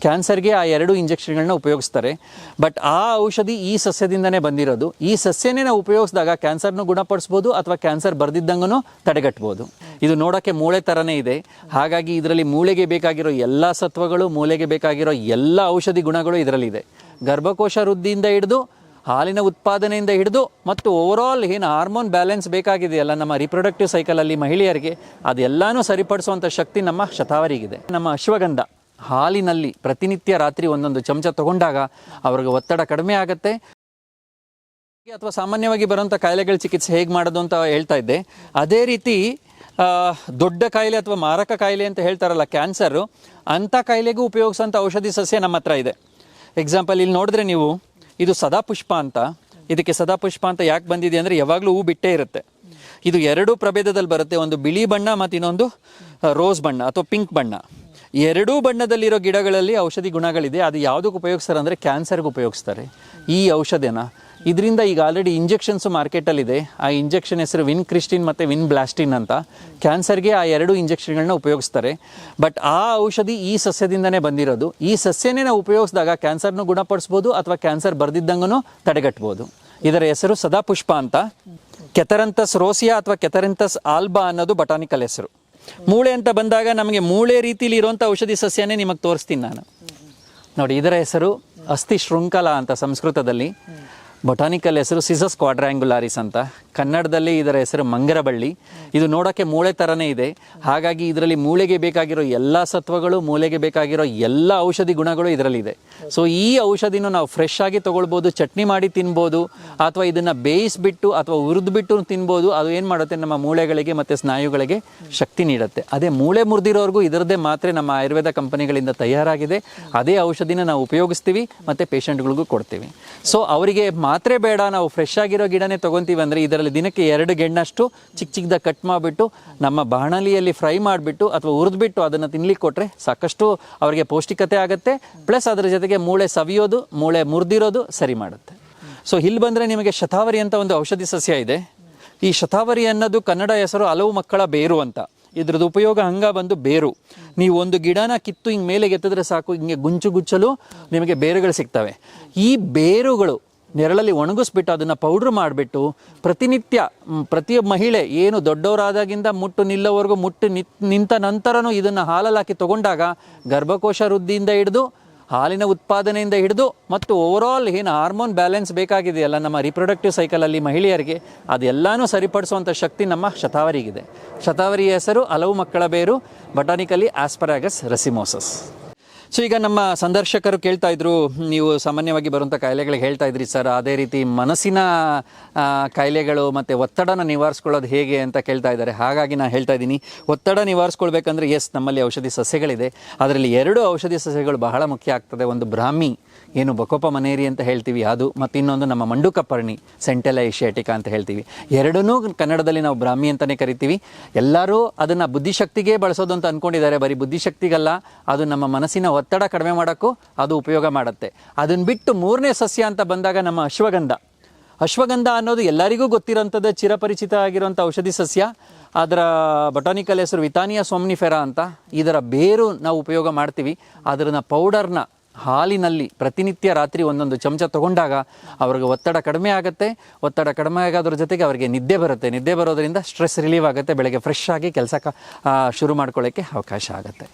ಕ್ಯಾನ್ಸರ್ಗೆ ಆ ಎರಡು ಇಂಜೆಕ್ಷನ್ಗಳನ್ನ ಉಪಯೋಗಿಸ್ತಾರೆ. ಬಟ್ ಆ ಔಷಧಿ ಈ ಸಸ್ಯದಿಂದನೇ ಬಂದಿರೋದು. ಈ ಸಸ್ಯನೇ ನಾವು ಉಪಯೋಗಿಸಿದಾಗ ಕ್ಯಾನ್ಸರ್ನು ಗುಣಪಡಿಸ್ಬೋದು ಅಥವಾ ಕ್ಯಾನ್ಸರ್ ಬರ್ದಿದ್ದಂಗೂ ತಡೆಗಟ್ಬೋದು. ಇದು ನೋಡೋಕ್ಕೆ ಮೂಳೆ ಥರನೇ ಇದೆ. ಹಾಗಾಗಿ ಇದರಲ್ಲಿ ಮೂಳೆಗೆ ಬೇಕಾಗಿರೋ ಎಲ್ಲ ಸತ್ವಗಳು, ಮೂಳೆಗೆ ಬೇಕಾಗಿರೋ ಎಲ್ಲ ಔಷಧಿ ಗುಣಗಳು ಇದರಲ್ಲಿದೆ. ಗರ್ಭಕೋಶ ವೃದ್ಧಿಯಿಂದ ಹಿಡಿದು, ಹಾಲಿನ ಉತ್ಪಾದನೆಯಿಂದ ಹಿಡಿದು, ಮತ್ತು ಓವರಾಲ್ ಏನು ಹಾರ್ಮೋನ್ ಬ್ಯಾಲೆನ್ಸ್ ಬೇಕಾಗಿದೆಯಲ್ಲ ನಮ್ಮ ರಿಪ್ರೊಡಕ್ಟಿವ್ ಸೈಕಲಲ್ಲಿ ಮಹಿಳೆಯರಿಗೆ, ಅದೆಲ್ಲನೂ ಸರಿಪಡಿಸುವಂಥ ಶಕ್ತಿ ನಮ್ಮ ಶತಾವರಿಗಿದೆ. ನಮ್ಮ ಅಶ್ವಗಂಧ. ಹಾಲಿನಲ್ಲಿ ಪ್ರತಿನಿತ್ಯ ರಾತ್ರಿ ಒಂದೊಂದು ಚಮಚ ತಗೊಂಡಾಗ ಅವ್ರಿಗೆ ಒತ್ತಡ ಕಡಿಮೆ ಆಗುತ್ತೆ. ಅಥವಾ ಸಾಮಾನ್ಯವಾಗಿ ಬರುವಂಥ ಕಾಯಿಲೆಗಳ ಚಿಕಿತ್ಸೆ ಹೇಗೆ ಮಾಡೋದು ಅಂತ ಹೇಳ್ತಾ ಇದ್ದೆ. ಅದೇ ರೀತಿ ದೊಡ್ಡ ಕಾಯಿಲೆ ಅಥವಾ ಮಾರಕ ಕಾಯಿಲೆ ಅಂತ ಹೇಳ್ತಾರಲ್ಲ ಕ್ಯಾನ್ಸರು, ಅಂಥ ಕಾಯಿಲೆಗೂ ಉಪಯೋಗಿಸೋಂಥ ಔಷಧಿ ಸಸ್ಯ ನಮ್ಮ ಹತ್ರ ಇದೆ. ಎಕ್ಸಾಂಪಲ್ ಇಲ್ಲಿ ನೋಡಿದ್ರೆ ನೀವು, ಇದು ಸದಾಪುಷ್ಪ ಅಂತ. ಇದಕ್ಕೆ ಸದಾಪುಷ್ಪ ಅಂತ ಯಾಕೆ ಬಂದಿದೆ ಅಂದರೆ ಯಾವಾಗಲೂ ಹೂ ಬಿಟ್ಟೇ ಇರುತ್ತೆ. ಇದು ಎರಡು ಪ್ರಭೇದದಲ್ಲಿ ಬರುತ್ತೆ. ಒಂದು ಬಿಳಿ ಬಣ್ಣ ಮತ್ತು ಇನ್ನೊಂದು ರೋಸ್ ಬಣ್ಣ ಅಥವಾ ಪಿಂಕ್ ಬಣ್ಣ. ಎರಡೂ ಬಣ್ಣದಲ್ಲಿರೋ ಗಿಡಗಳಲ್ಲಿ ಔಷಧಿ ಗುಣಗಳಿದೆ. ಅದು ಯಾವುದಕ್ಕೆ ಉಪಯೋಗಿಸ್ತಾರೆ ಅಂದರೆ ಕ್ಯಾನ್ಸರ್ಗೆ ಉಪಯೋಗಿಸ್ತಾರೆ. ಈ ಔಷಧಿನ. ಇದರಿಂದ ಈಗ ಆಲ್ರೆಡಿ ಇಂಜೆಕ್ಷನ್ಸು ಮಾರ್ಕೆಟಲ್ಲಿದೆ. ಆ ಇಂಜೆಕ್ಷನ್ ಹೆಸರು ವಿನ್ ಕ್ರಿಸ್ಟಿನ್ ಮತ್ತು ವಿನ್ ಬ್ಲಾಸ್ಟಿನ್ ಅಂತ. ಕ್ಯಾನ್ಸರ್ಗೆ ಆ ಎರಡು ಇಂಜೆಕ್ಷನ್ಗಳನ್ನ ಉಪಯೋಗಿಸ್ತಾರೆ. ಬಟ್ ಆ ಔಷಧಿ ಈ ಸಸ್ಯದಿಂದನೇ ಬಂದಿರೋದು. ಈ ಸಸ್ಯನೇ ನಾವು ಉಪಯೋಗಿಸಿದಾಗ ಕ್ಯಾನ್ಸರ್ನೂ ಗುಣಪಡಿಸ್ಬೋದು ಅಥವಾ ಕ್ಯಾನ್ಸರ್ ಬರ್ದಿದ್ದಂಗೂ ತಡೆಗಟ್ಬೋದು. ಇದರ ಹೆಸರು ಸದಾಪುಷ್ಪ ಅಂತ. ಕೆತರಂತಸ್ ರೋಸಿಯಾ ಅಥವಾ ಕೆತರಂತಸ್ ಆಲ್ಬಾ ಅನ್ನೋದು ಬಟಾನಿಕಲ್ ಹೆಸರು. ಮೂಳೆ ಅಂತ ಬಂದಾಗ ನಮಗೆ ಮೂಳೆ ರೀತಿಲಿ ಇರುವಂಥ ಔಷಧಿ ಸಸ್ಯನೇ ನಿಮಗೆ ತೋರಿಸ್ತೀನಿ ನಾನು. ನೋಡಿ, ಇದರ ಹೆಸರು ಅಸ್ಥಿ ಶೃಂಖಲ ಅಂತ ಸಂಸ್ಕೃತದಲ್ಲಿ. ಬೊಟಾನಿಕಲ್ ಹೆಸರು ಸಿಸಸ್ ಕ್ವಾಡ್ರ್ಯಾಂಗುಲಾರಿಸ್ ಅಂತ. ಕನ್ನಡದಲ್ಲಿ ಇದರ ಹೆಸರು ಮಂಗರಬಳ್ಳಿ. ಇದು ನೋಡೋಕ್ಕೆ ಮೂಳೆ ಥರನೇ ಇದೆ. ಹಾಗಾಗಿ ಇದರಲ್ಲಿ ಮೂಳೆಗೆ ಬೇಕಾಗಿರೋ ಎಲ್ಲ ಸತ್ವಗಳು, ಮೂಳೆಗೆ ಬೇಕಾಗಿರೋ ಎಲ್ಲ ಔಷಧಿ ಗುಣಗಳು ಇದರಲ್ಲಿದೆ. ಸೊ ಈ ಔಷಧಿನೂ ನಾವು ಫ್ರೆಶ್ ಆಗಿ ತೊಗೊಳ್ಬೋದು, ಚಟ್ನಿ ಮಾಡಿ ತಿನ್ಬೋದು, ಅಥವಾ ಇದನ್ನು ಬೇಯಿಸಿಬಿಟ್ಟು ಅಥವಾ ಹುರಿದ್ಬಿಟ್ಟು ತಿನ್ಬೋದು, ಅದು ಏನು ಮಾಡುತ್ತೆ? ನಮ್ಮ ಮೂಳೆಗಳಿಗೆ ಮತ್ತು ಸ್ನಾಯುಗಳಿಗೆ ಶಕ್ತಿ ನೀಡುತ್ತೆ. ಅದೇ ಮೂಳೆ ಮುರಿದಿರೋರ್ಗೂ ಇದರದ್ದೇ ಮಾತ್ರ ನಮ್ಮ ಆಯುರ್ವೇದ ಕಂಪನಿಗಳಿಂದ ತಯಾರಾಗಿದೆ. ಅದೇ ಔಷಧಿನ ನಾವು ಉಪಯೋಗಿಸ್ತೀವಿ, ಮತ್ತು ಪೇಷಂಟ್ಗಳಿಗೂ ಕೊಡ್ತೀವಿ. ಸೊ ಅವರಿಗೆ ಮಾತ್ರೆ ಬೇಡ, ನಾವು ಫ್ರೆಶ್ ಆಗಿರೋ ಗಿಡನೇ ತೊಗೊತೀವಿ ಅಂದರೆ ಇದರಲ್ಲಿ ದಿನಕ್ಕೆ ಎರಡು ಗೆಣ್ಣಷ್ಟು ಚಿಕ್ಕ ಚಿಕ್ಕದ ಕಟ್ ಮಾಡಿಬಿಟ್ಟು ನಮ್ಮ ಬಾಣಲಿಯಲ್ಲಿ ಫ್ರೈ ಮಾಡಿಬಿಟ್ಟು ಅಥವಾ ಹುರಿದ್ಬಿಟ್ಟು ಅದನ್ನು ತಿನ್ಲಿಕ್ಕೆ ಕೊಟ್ಟರೆ ಸಾಕಷ್ಟು ಅವರಿಗೆ ಪೌಷ್ಟಿಕತೆ ಆಗುತ್ತೆ. ಪ್ಲಸ್ ಅದರ ಜೊತೆಗೆ ಮೂಳೆ ಸವಿಯೋದು, ಮೂಳೆ ಮುರಿದಿರೋದು ಸರಿ ಮಾಡುತ್ತೆ. ಸೊ ಇಲ್ಲಿ ಬಂದರೆ ನಿಮಗೆ ಶತಾವರಿ ಅಂತ ಒಂದು ಔಷಧಿ ಸಸ್ಯ ಇದೆ. ಈ ಶತಾವರಿ ಅನ್ನೋದು ಕನ್ನಡ ಹೆಸರು ಹಲವು ಮಕ್ಕಳ ಬೇರು ಅಂತ. ಇದ್ರದ್ದು ಉಪಯೋಗ ಹಂಗ ಬಂದು ಬೇರು. ನೀವು ಒಂದು ಗಿಡನ ಕಿತ್ತು ಹಿಂಗೆ ಮೇಲೆ ಎತ್ತಿದ್ರೆ ಸಾಕು, ಹಿಂಗೆ ಗುಂಚು ಗುಚ್ಚಲು ನಿಮಗೆ ಬೇರುಗಳು ಸಿಗ್ತವೆ. ಈ ಬೇರುಗಳು ನೆರಳಲ್ಲಿ ಒಣಗಿಸ್ಬಿಟ್ಟು ಅದನ್ನು ಪೌಡ್ರ್ ಮಾಡಿಬಿಟ್ಟು ಪ್ರತಿನಿತ್ಯ ಪ್ರತಿ ಮಹಿಳೆ ಏನು ದೊಡ್ಡವರಾದಾಗಿಂದ ಮುಟ್ಟು ನಿಲ್ಲೋವರೆಗೂ ಮುಟ್ಟು ನಿತ್, ನಿಂತ ನಂತರನೂ ಇದನ್ನು ಹಾಲಲ್ಲಿ ಹಾಕಿ ತಗೊಂಡಾಗ ಗರ್ಭಕೋಶ ವೃದ್ಧಿಯಿಂದ ಹಿಡಿದು, ಹಾಲಿನ ಉತ್ಪಾದನೆಯಿಂದ ಹಿಡಿದು, ಮತ್ತು ಓವರಾಲ್ ಏನು ಹಾರ್ಮೋನ್ ಬ್ಯಾಲೆನ್ಸ್ ಬೇಕಾಗಿದೆಯಲ್ಲ ನಮ್ಮ ರಿಪ್ರೊಡಕ್ಟಿವ್ ಸೈಕಲಲ್ಲಿ ಮಹಿಳೆಯರಿಗೆ, ಅದೆಲ್ಲನೂ ಸರಿಪಡಿಸುವಂಥ ಶಕ್ತಿ ನಮ್ಮ ಶತಾವರಿಗಿದೆ. ಶತಾವರಿಯ ಹೆಸರು ಹಲವು ಮಕ್ಕಳ ಬೇರು ಬಟಾನಿಕಲಿ ಆಸ್ಪರಾಗಸ್ ರೆಸಿಮೋಸಸ್ ಸೊ ಈಗ ನಮ್ಮ ಸಂದರ್ಶಕರು ಕೇಳ್ತಾ ಇದ್ರು, ನೀವು ಸಾಮಾನ್ಯವಾಗಿ ಬರುವಂಥ ಕಾಯಿಲೆಗಳಿಗೆ ಹೇಳ್ತಾ ಇದ್ರಿ ಸರ್, ಅದೇ ರೀತಿ ಮನಸ್ಸಿನ ಕಾಯಿಲೆಗಳು ಮತ್ತು ಒತ್ತಡನ ನಿವಾರಿಸ್ಕೊಳ್ಳೋದು ಹೇಗೆ ಅಂತ ಕೇಳ್ತಾ ಇದ್ದಾರೆ. ಹಾಗಾಗಿ ನಾನು ಹೇಳ್ತಾ ಇದ್ದೀನಿ, ಒತ್ತಡ ನಿವಾರಿಸ್ಕೊಳ್ಬೇಕಂದ್ರೆ ಎಸ್ ನಮ್ಮಲ್ಲಿ ಔಷಧಿ ಸಸ್ಯಗಳಿದೆ. ಅದರಲ್ಲಿ ಎರಡು ಔಷಧಿ ಸಸ್ಯಗಳು ಬಹಳ ಮುಖ್ಯ ಆಗ್ತದೆ. ಒಂದು ಬ್ರಾಹ್ಮಿ, ಏನು ಬಕೋಪ ಮನೇರಿ ಅಂತ ಹೇಳ್ತೀವಿ ಅದು, ಮತ್ತು ಇನ್ನೊಂದು ನಮ್ಮ ಮಂಡುಕಪರ್ಣಿ ಸೆಂಟೆಲ ಏಷಿಯಾಟಿಕಾ ಅಂತ ಹೇಳ್ತೀವಿ. ಎರಡನ್ನೂ ಕನ್ನಡದಲ್ಲಿ ನಾವು ಬ್ರಾಹ್ಮಿ ಅಂತಲೇ ಕರಿತೀವಿ. ಎಲ್ಲರೂ ಅದನ್ನು ಬುದ್ಧಿಶಕ್ತಿಗೆ ಬಳಸೋದು ಅಂತ ಅಂದ್ಕೊಂಡಿದ್ದಾರೆ ಬರೀ ಬುದ್ಧಿಶಕ್ತಿಗಲ್ಲ, ಅದು ನಮ್ಮ ಮನಸ್ಸಿನ ಒತ್ತಡ ಕಡಿಮೆ ಮಾಡೋಕ್ಕೂ ಅದು ಉಪಯೋಗ ಮಾಡುತ್ತೆ. ಅದನ್ನು ಬಿಟ್ಟು ಮೂರನೇ ಸಸ್ಯ ಅಂತ ಬಂದಾಗ ನಮ್ಮ ಅಶ್ವಗಂಧ. ಅಶ್ವಗಂಧ ಅನ್ನೋದು ಎಲ್ಲರಿಗೂ ಗೊತ್ತಿರೋಂಥದ್ದು ಚಿರಪರಿಚಿತ ಆಗಿರುವಂಥ ಔಷಧಿ ಸಸ್ಯ. ಅದರ ಬಟಾನಿಕಲ್ ಹೆಸರು ವಿತಾನಿಯಾ ಸೋಮ್ನಿಫೆರಾ ಅಂತ. ಇದರ ಬೇರು ನಾವು ಉಪಯೋಗ ಮಾಡ್ತೀವಿ. ಅದರನ್ನ ಪೌಡರ್ನ ಹಾಲಿನಲ್ಲಿ ಪ್ರತಿನಿತ್ಯ ರಾತ್ರಿ ಒಂದೊಂದು ಚಮಚ ತಗೊಂಡಾಗ ಅವ್ರಿಗೆ ಒತ್ತಡ ಕಡಿಮೆ ಆಗುತ್ತೆ. ಒತ್ತಡ ಕಡಿಮೆ ಆಗೋದ್ರ ಜೊತೆಗೆ ಅವರಿಗೆ ನಿದ್ದೆ ಬರುತ್ತೆ. ನಿದ್ದೆ ಬರೋದರಿಂದ ಸ್ಟ್ರೆಸ್ ರಿಲೀವ್ ಆಗುತ್ತೆ. ಬೆಳಗ್ಗೆ ಫ್ರೆಶ್ ಆಗಿ ಕೆಲಸ ಶುರು ಮಾಡ್ಕೊಳ್ಳೋಕ್ಕೆ ಅವಕಾಶ ಆಗುತ್ತೆ.